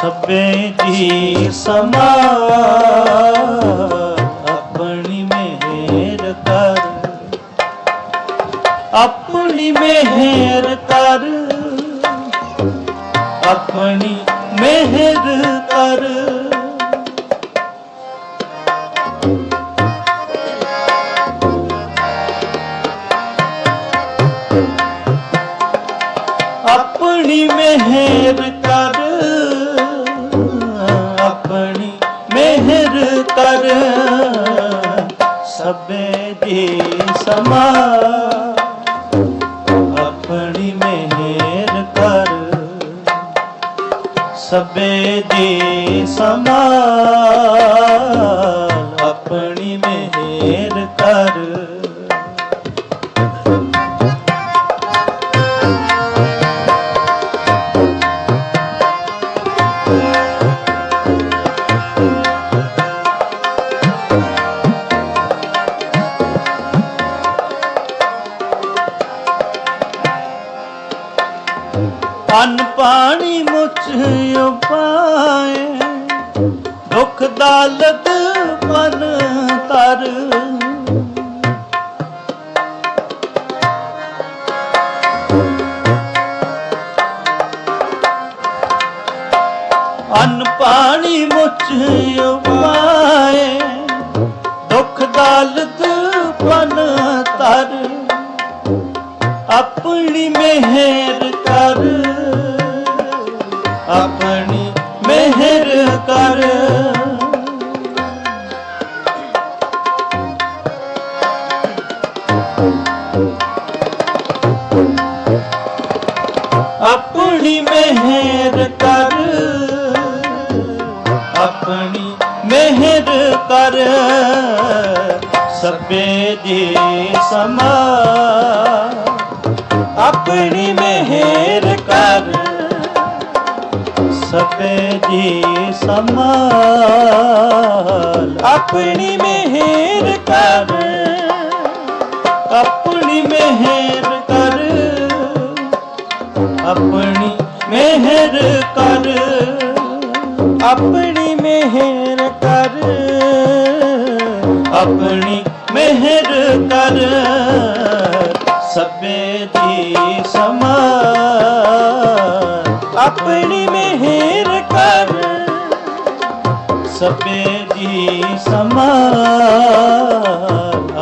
ਸਭੇ ਜੀ ਸਮਾ, ਆਪਣੀ ਮਿਹਰ ਕਰ। ਆਪਣੀ ਮਿਹਰ ਕਰ, ਆਪਣੀ ਮਿਹਰ ਕਰ। ਆਪਣੀ ਮਿਹਰ ਕਰ। ਸਭੇ ਦੀ ਸਮਾ ਆਪਣੀ ਮਿਹਰ ਕਰ। ਸਭੇ ਦੀ ਸਮਾ ਅਨ ਪਾਣੀ ਮੁਛ ਉਪਾਏ। ਦੁਖ ਦਾਲਤ ਮਨ ਤਰ। ਅਨ ਪਾਣੀ ਮੁਛ ਉਪਾਏ। ਦੁਖ ਦਾਲਤ ਮਨ ਤਰ। ਆਪਣੀ ਮਿਹਰ ਕਰ। ਆਪਣੀ ਮਿਹਰ ਕਰ। ਆਪਣੀ ਮਿਹਰ ਕਰ। ਆਪਣੀ ਮਿਹਰ ਕਰ। ਸਭੇ ਦੀ ਸਮਾ। ਆਪਣੀ ਮਿਹਰ ਕਰ। ਸਭੇ ਦੀ ਸੰਭਾਲ। ਆਪਣੀ ਮਿਹਰ ਕਰ, ਆਪਣੀ ਮਿਹਰ ਕਰ। ਆਪਣੀ ਮਿਹਰ ਕਰ, ਆਪਣੀ ਮਿਹਰ ਕਰ। ਆਪਣੀ ਮਿਹਰ ਕਰ। ਸਭੇ ਦੀ ਸਮਾ ਆਪਣੀ ਮਿਹਰ ਕਰ। ਸਭੇ ਦੀ ਸਮਾ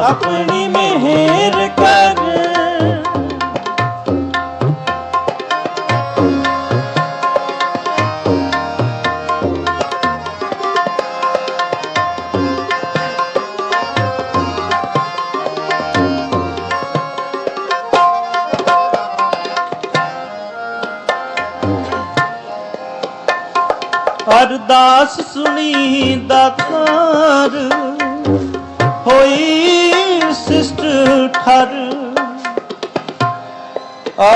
ਆਪਣੀ ਅਰਦਾਸ ਸੁਣੀ ਦਾਤਾਰ ਹੋਈ ਸਿਸ਼ਟ ਠਰ। ਆ।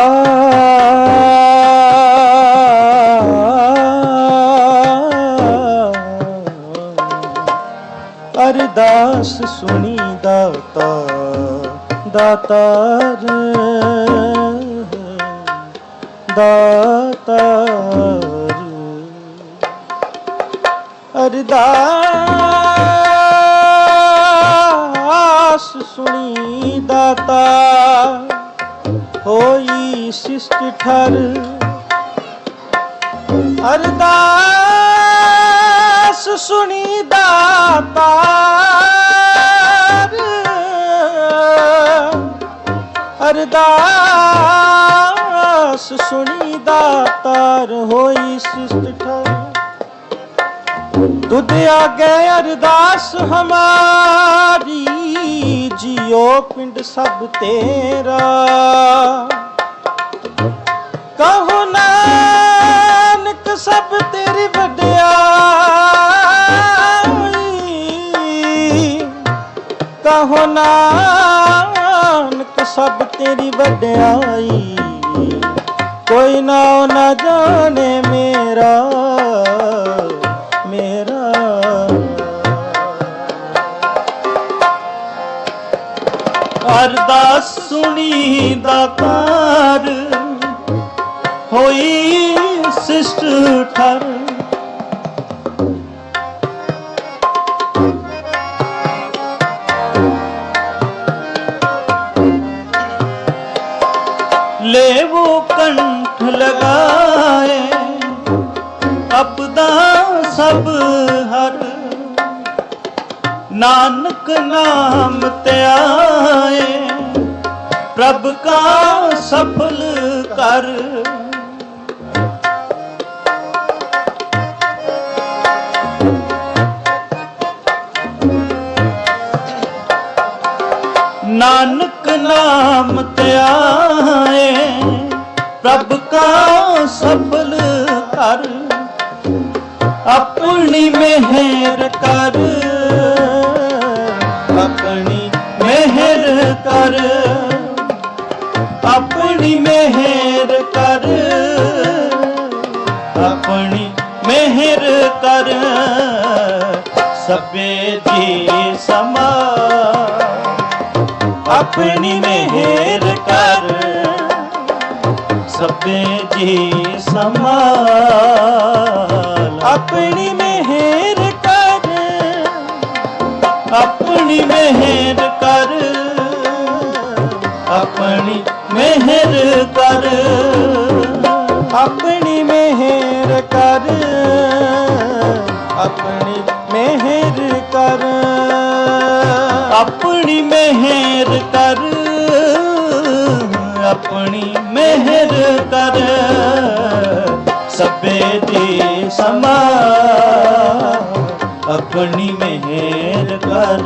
ਅਰਦਾਸ ਸੁਣੀ ਦਾਤਾ ਦਾਤਾਰ ਦਾਤਾਰ ਅਰਦਾਸ ਸੁਣੀ ਦਾਤਾ, ਹੋਈ ਸਿਸ਼ਟ ਠਰ। ਅਰਦਾਸ ਸੁਣੀ ਦਾਤਾ। ਅਰਦਾਸ ਸੁਣੀ ਦਾਤਾਰ ਹੋਈ ਸਿਸ਼ਟ ਠਰ। ਤੁਧ ਆਗੇ ਅਰਦਾਸ ਹਮਾਰੀ, ਜਿਉ ਪਿੰਡ ਸਭ ਤੇਰਾ। ਕਹੋ ਨਾਨਕ ਸਭ ਤੇਰੀ ਵਡਿਆਈ। ਕਹੋ ਨਾਨਕ ਸਭ ਤੇਰੀ ਵਡਿਆਈ। ਕੋਈ ਨਾ ਨਾ ਜਾਣੇ ਮੇਰਾ। ਮੇਰਾ ਸੁਣੀ ਦਾਤਾਰ ਹੋਈ ਸਿਸ਼ਟ ਠਰ। ਲੈ ਕੰਠ ਲਗਾਏ ਅਪਦਾ ਸਭ ਹਰ। ਨਾਨਕ ਨਾਮ ਤੇ ਆਏ ਪ੍ਰਭ ਕਾ ਸਫਲ ਕਰ। ਨਾਨਕ ਨਾਮ ਧਿਆਏ ਪ੍ਰਭ ਕਾ ਸਫਲ ਕਰ। ਆਪਣੀ ਮਿਹਰ ਕਰ। ਆਪਣੀ ਮਿਹਰ ਕਰ। ਆਪਣੀ ਮਿਹਰ ਕਰ। ਆਪਣੀ ਮਿਹਰ ਕਰ। ਸਭੇ ਜੀ ਸਮਾ। ਆਪਣੀ ਮਿਹਰ ਕਰ। ਸਭੇ ਜੀ ਸਮਾਲ ਆਪਣੀ ਮਿਹਰ ਕਰ। ਆਪਣੀ ਮਿਹਰ ਕਰ। ਆਪਣੀ ਮਿਹਰ ਕਰ। ਆਪਣੀ ਮਿਹਰ ਕਰ। ਆਪਣੀ ਮਿਹਰ ਕਰ। ਆਪਣੀ ਮਿਹਰ ਕਰ। ਆਪਣੀ ਮਿਹਰ ਕਰ। ਸਭੇ ਦੀ ਸਮਾ। ਆਪਣੀ ਮਿਹਰ ਕਰ।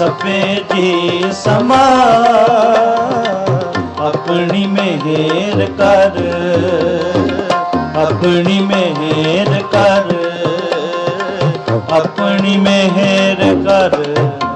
ਸਭੇ ਦੀ ਸਮਾ ਆਪਣੀ ਮਿਹਰ ਕਰ ਆਪਣੀ ਮਿਹਰ ਕਰ ਆਪਣੀ ਮਿਹਰ ਕਰ।